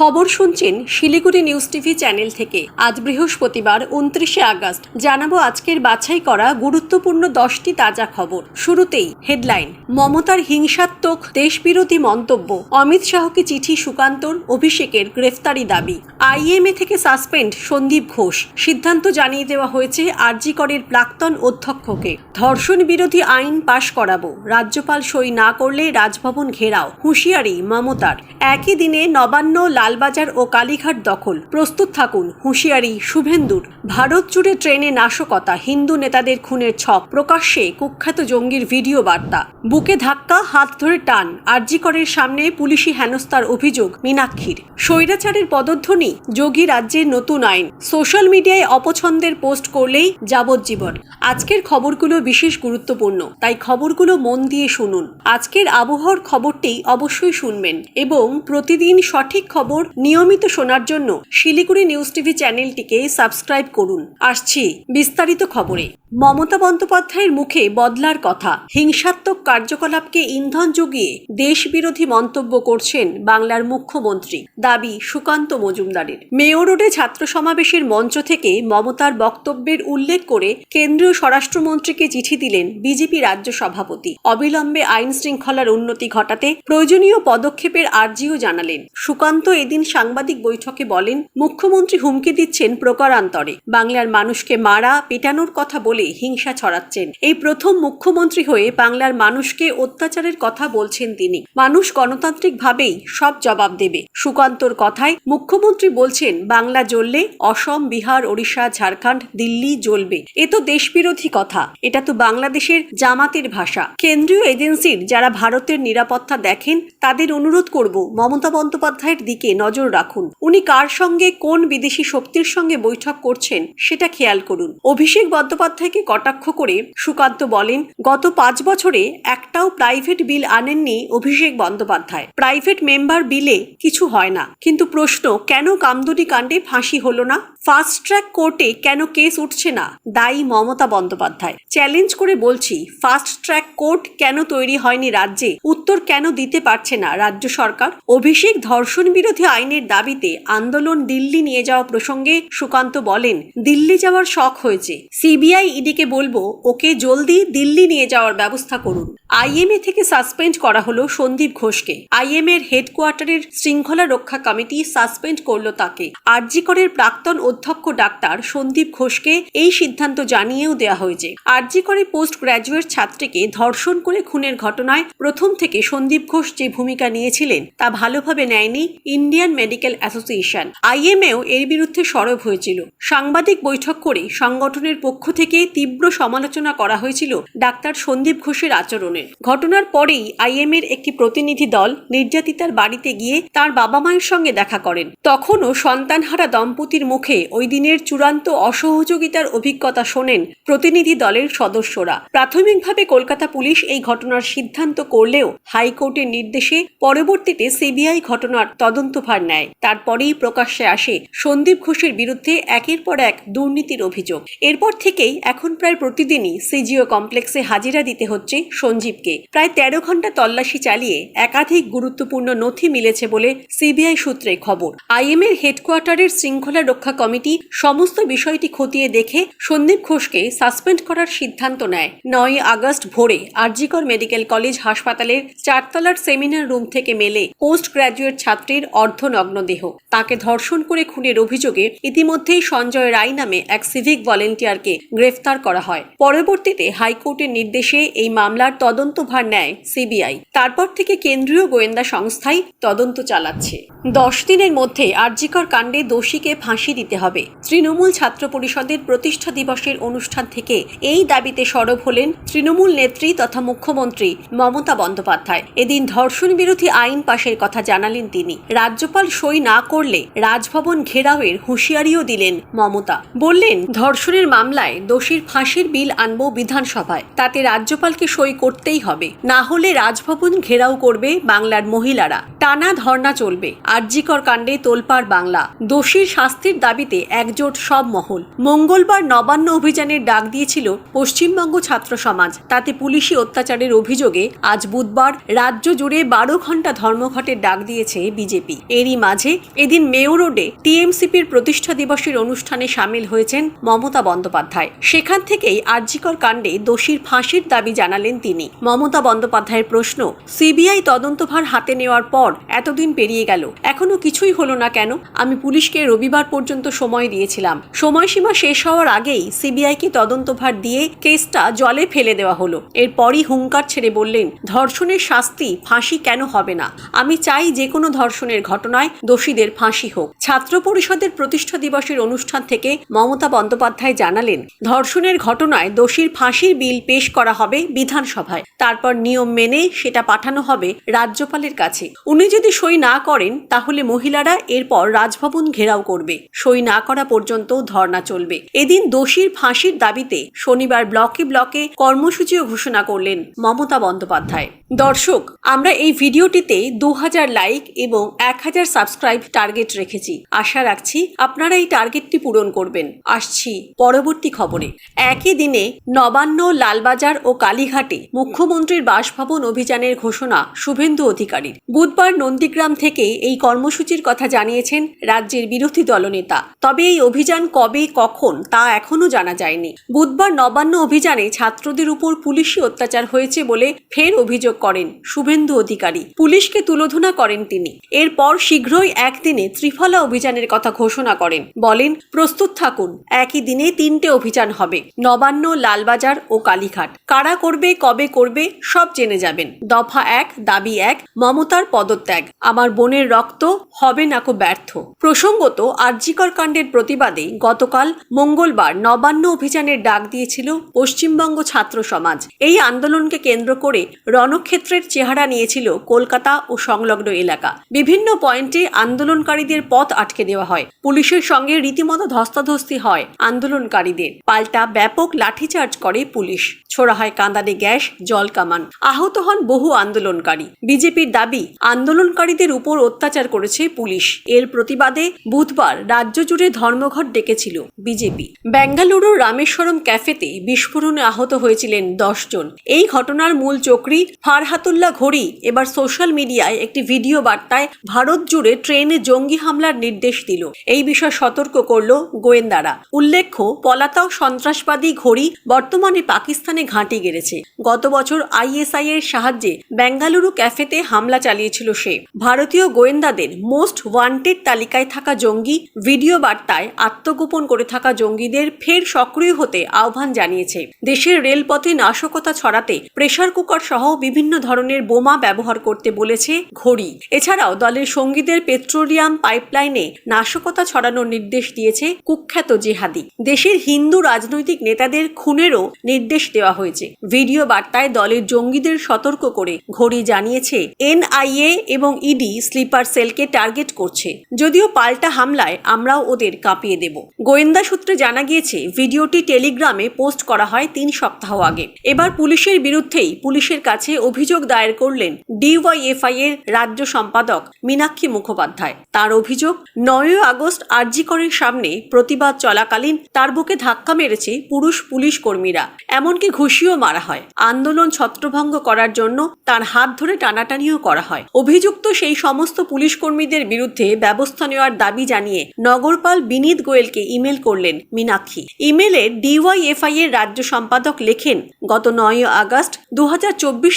খবর শুনছেন Siliguri news TV channel থেকে। আজ বৃহস্পতিবার উনত্রিশে আগস্ট। জানাব আজকের বাছাই করা গুরুত্বপূর্ণ দশটি তাজা খবর। শুরুতেই হেডলাইন, মমতার হিংসাত্মক দেশবিরোধী মন্তব্য। অমিত শাহকে চিঠি সুকান্তর, অভিষেকের গ্রেফতারি দাবি। আইএমএ থেকে সাসপেন্ড সন্দীপ ঘোষ। সিদ্ধান্ত জানিয়ে দেওয়া হয়েছে আরজি করের প্রাক্তন অধ্যক্ষকে। ধর্ষণ বিরোধী আইন পাশ করাবো। রাজ্যপাল সই না করলে রাজভবন ঘেরাও। হুঁশিয়ারি মমতার। একই দিনে নবান্ন লালবাজার ও কালীঘাট দখল। প্রস্তুত থাকুন, হুঁশিয়ারি শুভেন্দুর। ভারত জুড়ে ট্রেনে নাশকতা, হিন্দু নেতাদের খুনের ছক। প্রকাশ্যে কুখ্যাত জঙ্গির ভিডিও বার্তা। বুকে ধাক্কা, হাত ধরে টান। আরজিকরের সামনে পুলিশি হেনস্থার অভিযোগ মীনাক্ষীর। স্বৈরাচারের পদধ্বনি, যোগী রাজ্যের নতুন আইন। সোশ্যাল মিডিয়ায় অপছন্দের পোস্ট করলেই যাবজ্জীবন। আজকের খবরগুলো বিশেষ গুরুত্বপূর্ণ, তাই খবরগুলো মন দিয়ে শুনুন। আজকের আবহাওয়ার খবরটি অবশ্যই শুনবেন এবং প্রতিদিন সঠিক খবর নিয়মিত শোনার জন্য শিলিগুড়ি নিউজ টিভি চ্যানেলটিকে সাবস্ক্রাইব করুন। আসছি বিস্তারিত খবরে। মমতা বন্দ্যোপাধ্যায়ের মুখে বদলার কথা। হিংসাত্মক কার্যকলাপকে ইন্ধন জুগিয়ে দেশবিরোধী মন্তব্য করছেন বাংলার মুখ্যমন্ত্রী। দাবি সুকান্ত মজুমদারের। মেয়র রোডে ছাত্র সমাবেশের মঞ্চ থেকে মমতার বক্তব্যের উল্লেখ করে কেন্দ্রীয় স্বরাষ্ট্রমন্ত্রীকে চিঠি দিলেন বিজেপি রাজ্য সভাপতি। অবিলম্বে আইন শৃঙ্খলার উন্নতি ঘটাতে প্রয়োজনীয় পদক্ষেপের আর্জিও জানালেন। সুকান্ত এদিন সাংবাদিক বৈঠকে বলেন, মুখ্যমন্ত্রী হুমকি দিচ্ছেন প্রকারান্তরে। বাংলার মানুষকে মারা, পেটানোর কথা বলে হিংসা ছড়াচ্ছেন। এই প্রথম মুখ্যমন্ত্রী হয়ে বাংলার মানুষকে অত্যাচারের কথা বলছেন তিনি। মানুষ গণতান্ত্রিকভাবেই সব জবাব দেবে। সুকান্তর কথায় মুখ্যমন্ত্রী বলছেন, বাংলা জ্বললে অসম, বিহার, ওড়িশা, ঝাড়খণ্ড, দিল্লি জ্বলবে। এ তো দেশবিরোধী কথা। এটা তো বাংলাদেশের জামাতের ভাষা। কেন্দ্রীয় এজেন্সির যারা ভারতের নিরাপত্তা দেখেন, তাদের অনুরোধ করব মমতা বন্দ্যোপাধ্যায়ের দিকে নজর রাখুন। উনি কার সঙ্গে কোন বিদেশি শক্তির সঙ্গে বৈঠক করছেন, সেটা খেয়াল করুন। অভিষেক বন্দ্যোপাধ্যায়কে কটাক্ষ করে সুকান্ত বলেন, গত পাঁচ বছরে একটাও প্রাইভেট বিল আনেননি অভিষেক বন্দ্যোপাধ্যায়। প্রাইভেট মেম্বার বিলে কিছু হয় না। কিন্তু প্রশ্ন, কেন কামদুনি কাণ্ডে ফাঁসি হলো না? ফাস্ট ট্র্যাক কোর্টে কেন কেস উঠছে না? দায়ী মমতা বন্দ্যোপাধ্যায়। চ্যালেঞ্জ করে বলছি ফাস্ট ট্র্যাক কোর্ট কেন তৈরি হয়নি রাজ্যে? উত্তর কেন দিতে পারছে না রাজ্য সরকার? অভিষেক ধর্ষণ বিরোধী আইনের দাবিতে আন্দোলন দিল্লি নিয়ে যাওয়া প্রসঙ্গে সুকান্ত বলেন, দিল্লি যাওয়ার শখ হয়েছে। সিবিআই ইডিকে বলব, ওকে জলদি দিল্লি নিয়ে যাওয়ার ব্যবস্থা করুন। আইএমএ থেকে সাসপেন্ড করা হলো সন্দীপ ঘোষকে। আইএমএ এর হেডকোয়ার্টারের শৃঙ্খলা রক্ষা কমিটি সাসপেন্ড করল তাকে। আরজিকরের প্রাক্তন অধ্যক্ষ ডাক্তার সন্দীপ ঘোষকে এই সিদ্ধান্ত জানিয়েও দেওয়া হয়েছে। আরজি করে পোস্ট গ্র্যাজুয়েট ছাত্রীকে ধর্ষণ করে খুনের ঘটনায় প্রথম থেকে সন্দীপ ঘোষ যে ভূমিকা নিয়েছিলেন তা ভালোভাবে নেয়নি ইন্ডিয়ান মেডিকেল অ্যাসোসিয়েশন। আইএমএও এর বিরুদ্ধে সরব হয়েছিল। সাংবাদিক বৈঠক করে সংগঠনের পক্ষ থেকে তীব্র সমালোচনা করা হয়েছিল ডাক্তার সন্দীপ ঘোষের আচরণের। ঘটনার পরেই আইএমএর একটি প্রতিনিধি দল নির্যাতিতার বাড়িতে গিয়ে তার বাবা মায়ের সঙ্গে দেখা করেন। তখনও সন্তানহারা দম্পতির মুখে ওই দিনের চূড়ান্ত অসহযোগিতার অভিজ্ঞতা শোনেন প্রতিনিধি দলের সদস্যরা। প্রাথমিকভাবে কলকাতা পুলিশ এই ঘটনার সিদ্ধান্ত করলেও হাইকোর্টের নির্দেশে পরবর্তীতে সিবিআই ঘটনার তদন্তভার নেয়। তারপরেই প্রকাশ্যে আসে সন্দীপ ঘোষের বিরুদ্ধে একের পর এক দুর্নীতির অভিযোগ। এরপর থেকেই এখন প্রায় প্রতিদিনই সিজিও কমপ্লেক্সে হাজিরা দিতে হচ্ছে সঞ্জীবকে। প্রায় তেরো ঘণ্টা তল্লাশি চালিয়ে একাধিক গুরুত্বপূর্ণ নথি মিলেছে বলে সিবিআই সূত্রে খবর। আইএমএর হেডকোয়ার্টারের শৃঙ্খলা রক্ষা কমিটি সমস্ত বিষয়টি খতিয়ে দেখে সন্দীপ ঘোষকে সাসপেন্ড করার সিদ্ধান্ত নেয়। নয় আগস্ট ভোরে আরজিকর মেডিকেল কলেজ হাসপাতালের চারতলার সেমিনার রুম থেকে মেলে পোস্ট গ্র্যাজুয়েট ছাত্রীর অর্ধনগ্ন দেহ তাকে ধর্ষণ করে খুনের অভিযোগে ইতিমধ্যেই সঞ্জয় রায় নামে এক সিভিক ভলেন্টিয়ারকে গ্রেফতার করা হয়। পরবর্তীতে হাইকোর্টের নির্দেশে এই মামলার তদন্তভার নেয় সিবিআই। তারপর থেকে কেন্দ্রীয় গোয়েন্দা সংস্থাই তদন্ত চালাচ্ছে। দশ দিনের মধ্যে আরজিকর কাণ্ডে দোষীকে ফাঁসি দিতে হবে। তৃণমূল ছাত্র পরিষদের প্রতিষ্ঠা দিবসের অনুষ্ঠান থেকে এই দাবিতে সরব হলেন তৃণমূল নেত্রী তথা মুখ্যমন্ত্রী মমতা বন্দ্যোপাধ্যায়। এদিন ধর্ষণ বিরোধী আইন পাশের কথা জানালেন তিনি। রাজ্যপাল সই না করলে রাজভবন ঘেরাওয়ের হুঁশিয়ারিও দিলেন মমতা। বললেন, ধর্ষণের মামলায় দোষীর ফাঁসির বিল আনব বিধানসভায়। তাতে রাজ্যপালকে সই করতেই হবে। না হলে রাজভবন ঘেরাও করবে বাংলার মহিলারা। টানা ধর্ণা চলবে। আর্যিকর কাণ্ডে তোলপাড় বাংলা। দোষীর শাস্তির দাবিতে দাবিতে একজোট সব মহল। মঙ্গলবার নবান্ন অভিযানের ডাক দিয়েছিল পশ্চিমবঙ্গ ছাত্র সমাজ। তাতে পুলিশি অত্যাচারের অভিযোগে আজ বুধবার রাজ্য জুড়ে বারো ঘণ্টা ধর্মঘটের ডাক দিয়েছে বিজেপি। এরই মাঝে এদিন মেয়ো রোডে টিএমসিপির প্রতিষ্ঠা দিবসের অনুষ্ঠানে সামিল হয়েছেন মমতা বন্দ্যোপাধ্যায়। সেখান থেকেই আর্জিকর কাণ্ডে দোষীর ফাঁসির দাবি জানালেন তিনি। মমতা বন্দ্যোপাধ্যায়ের প্রশ্ন, সিবিআই তদন্তভার হাতে নেওয়ার পর এতদিন পেরিয়ে গেল, এখনও কিছুই হলো না কেন? আমি পুলিশকে রবিবার পর্যন্ত সময় দিয়েছিলাম। সময়সীমা শেষ হওয়ার আগেই সিবিআইকে তদন্তভার দিয়ে কেসটা জলে ফেলে দেওয়া হলো। এরপরই হুঙ্কার ছেড়ে বললেন, ধর্ষণের শাস্তি ফাঁসি কেন হবে না? আমি চাই যে কোনো ধর্ষণের ঘটনায় দোষীদের ফাঁসি হোক। ছাত্র পরিষদের প্রতিষ্ঠা দিবসের অনুষ্ঠান থেকে মমতা বন্দ্যোপাধ্যায় জানালেন, ধর্ষণের ঘটনায় দোষীর ফাঁসির বিল পেশ করা হবে বিধানসভায়। তারপর নিয়ম মেনে সেটা পাঠানো হবে রাজ্যপালের কাছে। উনি যদি সই না করেন, তাহলে মহিলারা এরপর রাজভবন ঘেরাও করবে। সই না করা পর্যন্ত ধর্ণা চলবে। এদিন দোষীর ফাঁসির দাবিতে শনিবার ব্লকে ব্লকে কর্মসূচিও ঘোষণা করলেন মমতা বন্দ্যোপাধ্যায়। দর্শক, আমরা এই ভিডিওটিতে দু হাজার লাইক এবং এক হাজার সাবস্ক্রাইব টার্গেট রেখেছি। আশা রাখছি আপনারা এই টার্গেটটি পূরণ করবেন। আসছি পরবর্তী খবরে। একই দিনে নবান্ন, লালবাজার ও কালীঘাটে মুখ্যমন্ত্রীর বাসভবন অভিযানের ঘোষণা শুভেন্দু অধিকারীর। বুধবার নন্দীগ্রাম থেকে এই কর্মসূচির কথা জানিয়েছেন রাজ্যের বিরোধী দলনেতা। তবে এই অভিযান কবে, কখন, তা এখনও জানা যায়নি। বুধবার নবান্ন অভিযানে ছাত্রদের উপর পুলিশি অত্যাচার হয়েছে বলে ফের অভিযোগ করেন শুভেন্দু অধিকারী। পুলিশকে তুলোধনা করেন তিনি। এরপর শীঘ্রই একদিনে ত্রিফলা অভিযানের কথা ঘোষণা করেন। বলেন, প্রস্তুত থাকুন, একই দিনে তিনটে অভিযান হবে, নবান্ন, লালবাজার ও কালীঘাট। কারা করবে, কবে করবে, সব জেনে যাবেন। দফা এক, দাবি এক, মমতার পদত্যাগ। আমার বোনের রক্ত, হবে নাকো ব্যর্থ। প্রসঙ্গত আরজিকর কাণ্ডের প্রতিবাদে গতকাল মঙ্গলবার নবান্ন অভিযানের ডাক দিয়েছিল পশ্চিমবঙ্গ ছাত্র সমাজ। এই আন্দোলনকে কেন্দ্র করে রণক্ষেত্রের চেহারা নিয়েছিল কলকাতা ও সংলগ্ন এলাকা। বিভিন্ন পয়েন্টে আন্দোলনকারীদের পথ আটকে দেওয়া হয়। পুলিশের সঙ্গে রীতিমতো ধস্তাধস্তি হয় আন্দোলনকারীদের। পাল্টা ব্যাপক লাঠিচার্জ করে পুলিশ। ছোড়া হয় কাঁদানে গ্যাস, জল কামান। আহত হন বহু আন্দোলনকারী। বিজেপির দাবি, আন্দোলনকারীদের উপর অত্যাচার করেছে পুলিশ। এর প্রতিবাদে বুধবার রাজ্য জুড়ে ধর্মঘট ডেকেছিল বিজেপি। বেঙ্গালুরুর রামেশ্বরম ক্যাফেতে বিস্ফোরণে আহত হয়েছিলেন জন। এই ঘটনার মূল চক্রী ফারহাতুল্লাহ ঘড়ি। এবার সোশ্যাল মিডিয়ায় একটি ভিডিও বার্তায় ভারত জুড়ে ট্রেনে জঙ্গি হামলার নির্দেশ দিল। এই বিষয়ে সতর্ক করল গোয়েন্দারা। উল্লেখ্য, পলাতক সন্ত্রাসবাদী ঘড়ি বর্তমানে পাকিস্তানে ঘাঁটি গেড়েছে। গত বছর আইএসআই এর সাহায্যে বেঙ্গালুরু ক্যাফেতে হামলা চালিয়েছিল সে। ভারতীয় গোয়েন্দাদের মোস্ট ওয়ান্টেড তালিকায় থাকা জঙ্গি ভিডিও বার্তায় আত্মগোপন করে থাকা জঙ্গিদের ফের সক্রিয় হতে আহ্বান জানিয়েছে। দেশের রেলপথে নাশকতা ছড়াতে প্রেশার কুকার সহ বিভিন্ন ধরনের বোমা ব্যবহার করতে বলেছে ঘড়ি। এছাড়াও দলের সঙ্গীদের পেট্রোলিয়াম পাইপলাইনে নাশকতা ছড়ানোর নির্দেশ দিয়েছে কুখ্যাত জেহাদি। দেশের হিন্দু রাজনৈতিক নেতাদের খুনেরও নির্দেশ দেওয়া হয়েছে। ভিডিও বার্তায় দলের জঙ্গিদের সতর্ক করে ঘড়ি জানিয়েছে এনআইএ এবং ইডি স্লিপার সেলকে টার্গেট করছে। যদিও পাল্টা হামলায় আমরাও ওদের কাঁপিয়ে দেব। গোয়েন্দা সূত্রে জানা গিয়েছে, ভিডিওটি টেলিগ্রামে পোস্ট করা হয় তিন সপ্তাহ আগে। এবার পুলিশের বিরুদ্ধেই পুলিশের কাছে অভিযোগ দায়ের করলেন ডিওয়াইএফআই এর রাজ্য সম্পাদক মীনাক্ষী মুখোপাধ্যায়। তার অভিযোগ নয় আগস্ট আরজিকরের সামনে প্রতিবাদ চলাকালীন তার বুকে ধাক্কা মেরেছে পুরুষ পুলিশ কর্মীরা, এমনকি ঘুষিও মারা হয়। আন্দোলন ছত্রভঙ্গ করার জন্য তার হাত ধরে টানাটানিও করা হয়। অভিযুক্ত সেই সমস্ত পুলিশ কর্মীদের বিরুদ্ধে ব্যবস্থা নেওয়ার দাবি জানিয়ে নগরপাল বিনীত গোয়েলকে ইমেল করলেন মীনাক্ষী। ইমেলে ডিওয়াইএফআই এর রাজ্য সম্পাদক লেখেন, গত নয় আগস্ট দু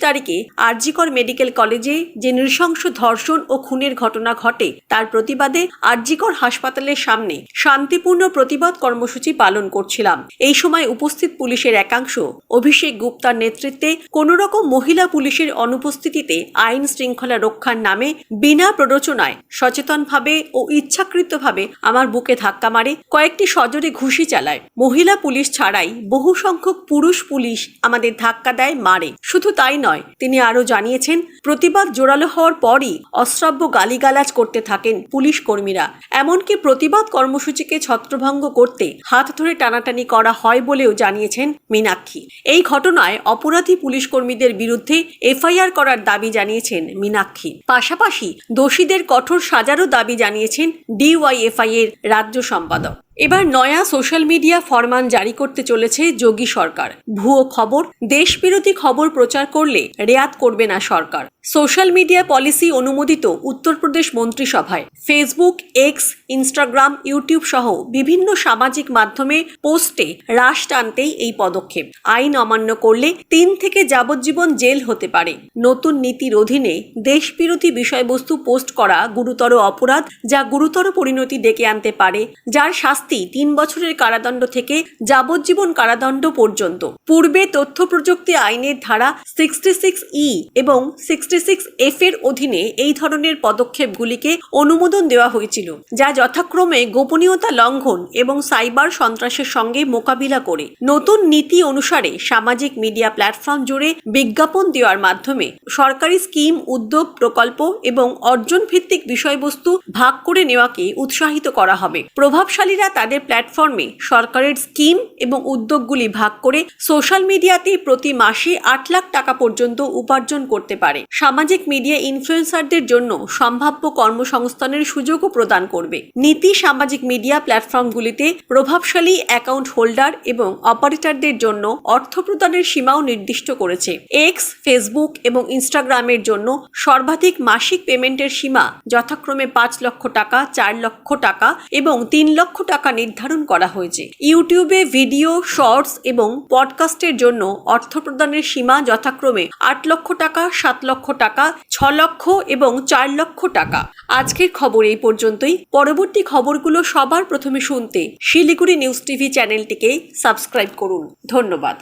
তারিখে আরজিকর মেডিকেল কলেজে যে নৃশংস ধর্ষণ ও খুনের ঘটনা ঘটে, তার প্রতিবাদে আরজিকর হাসপাতালের সামনে শান্তিপূর্ণ প্রতিবাদ কর্মসূচি পালন করছিলাম। এই সময় উপস্থিত পুলিশের একাংশ অভিষেক গুপ্তার নেতৃত্বে কোন রকম মহিলা পুলিশের অনুপস্থিতিতে আইন শৃঙ্খলা রক্ষার নামে বিনা প্ররোচনায় সচেতনভাবে ও ইচ্ছাকৃতভাবে আমার বুকে ধাক্কা মারে, কয়েকটি সজোরে ঘুষি চালায়। মহিলা পুলিশ ছাড়াই বহু সংখ্যক পুরুষ পুলিশ আমাদের ধাক্কা দেয়, মারে। শুধু তাই নয়, তিনি আরও জানিয়েছেন, প্রতিবাদ জোরালো হওয়ার পরই অশ্রাব্য গালিগালাজ করতে থাকেন পুলিশ কর্মীরা। এমনকি প্রতিবাদ কর্মসূচিকে ছত্রভঙ্গ করতে হাত ধরে টানাটানি করা হয় বলেও জানিয়েছেন মীনাক্ষী। এই ঘটনায় অপরাধী পুলিশ কর্মীদের বিরুদ্ধে এফআইআর করার দাবি জানিয়েছেন মীনাক্ষী। পাশাপাশি দোষীদের কঠোর সাজারও দাবি জানিয়েছেন ডিওয়াইএফআই এর রাজ্য সম্পাদক। এবার নয়া সোশ্যাল মিডিয়া ফরমান জারি করতে চলেছে যোগী সরকার। ভুয়ো খবর, দেশবিরোধী খবর প্রচার করলে রেয়াত করবে না সরকার। সোশ্যাল মিডিয়া পলিসি অনুমোদিত উত্তরপ্রদেশ মন্ত্রিসভায়। ফেসবুক, এক্স, ইনস্টাগ্রাম, ইউটিউব সহ বিভিন্ন সামাজিক মাধ্যমে পোস্টে হ্রাস টানতেই এই পদক্ষেপ। আইন অমান্য করলে তিন থেকে যাবজ্জীবন জেল হতে পারে। নতুন নীতির অধীনে দেশবিরোধী বিষয়বস্তু পোস্ট করা গুরুতর অপরাধ, যা গুরুতর পরিণতি ডেকে আনতে পারে, যার শাস্তি তিন বছরের কারাদণ্ড থেকে যাবজ্জীবন কারাদণ্ড পর্যন্ত। পূর্বে তথ্য প্রযুক্তি আইনের ধারা সিক্সটি সিক্স ই এবং সিক্সটি সিক্স এফ এর অধীনে এই ধরনের পদক্ষেপগুলিকে অনুমোদন দেওয়া হয়েছিল, যা যথাক্রমে গোপনীয়তা লঙ্ঘন এবং সাইবার সন্ত্রাসের সঙ্গে মোকাবিলা করে। নতুন নীতি অনুসারে সামাজিক মিডিয়া প্ল্যাটফর্ম জুড়ে বিজ্ঞাপন দেওয়ার মাধ্যমে সরকারি স্কিম, উদ্যোগ, প্রকল্প এবং অর্জন ভিত্তিক বিষয়বস্তু ভাগ করে নেওয়াকে উৎসাহিত করা হবে। প্রভাবশালীরা তাদের প্ল্যাটফর্মে সরকারের স্কিম এবং উদ্যোগগুলি ভাগ করে সোশ্যাল মিডিয়াতে প্রতি মাসে আট লাখ টাকা পর্যন্ত উপার্জন করতে পারে। সামাজিক মিডিয়া ইনফ্লুয়েন্সারদের জন্য সম্ভাব্য কর্মসংস্থানের সুযোগও প্রদান করবে। নীতি সামাজিক মিডিয়া প্ল্যাটফর্মগুলিতে প্রভাবশালী অ্যাকাউন্ট হোল্ডার এবং অপারেটরদের জন্য অর্থ প্রদানের সীমাও নির্দিষ্ট করেছে। এক্স ফেসবুক এবং ইনস্টাগ্রামের জন্য সর্বাধিক মাসিক পেমেন্টের সীমা যথাক্রমে পাঁচ লক্ষ টাকা, চার লক্ষ টাকা এবং তিন লক্ষ টাকা নির্ধারণ করা হয়েছে। ইউটিউবে ভিডিও, শর্টস এবং পডকাস্টের জন্য অর্থ প্রদানের সীমা যথাক্রমে আট লক্ষ টাকা, সাত লক্ষ টাকা, ছ লক্ষ এবং চার লক্ষ টাকা। আজকের খবর এই পর্যন্তই। পরবর্তী খবরগুলো সবার প্রথমে শুনতে শিলিগুড়ি নিউজ টিভি চ্যানেলটিকে সাবস্ক্রাইব করুন। ধন্যবাদ।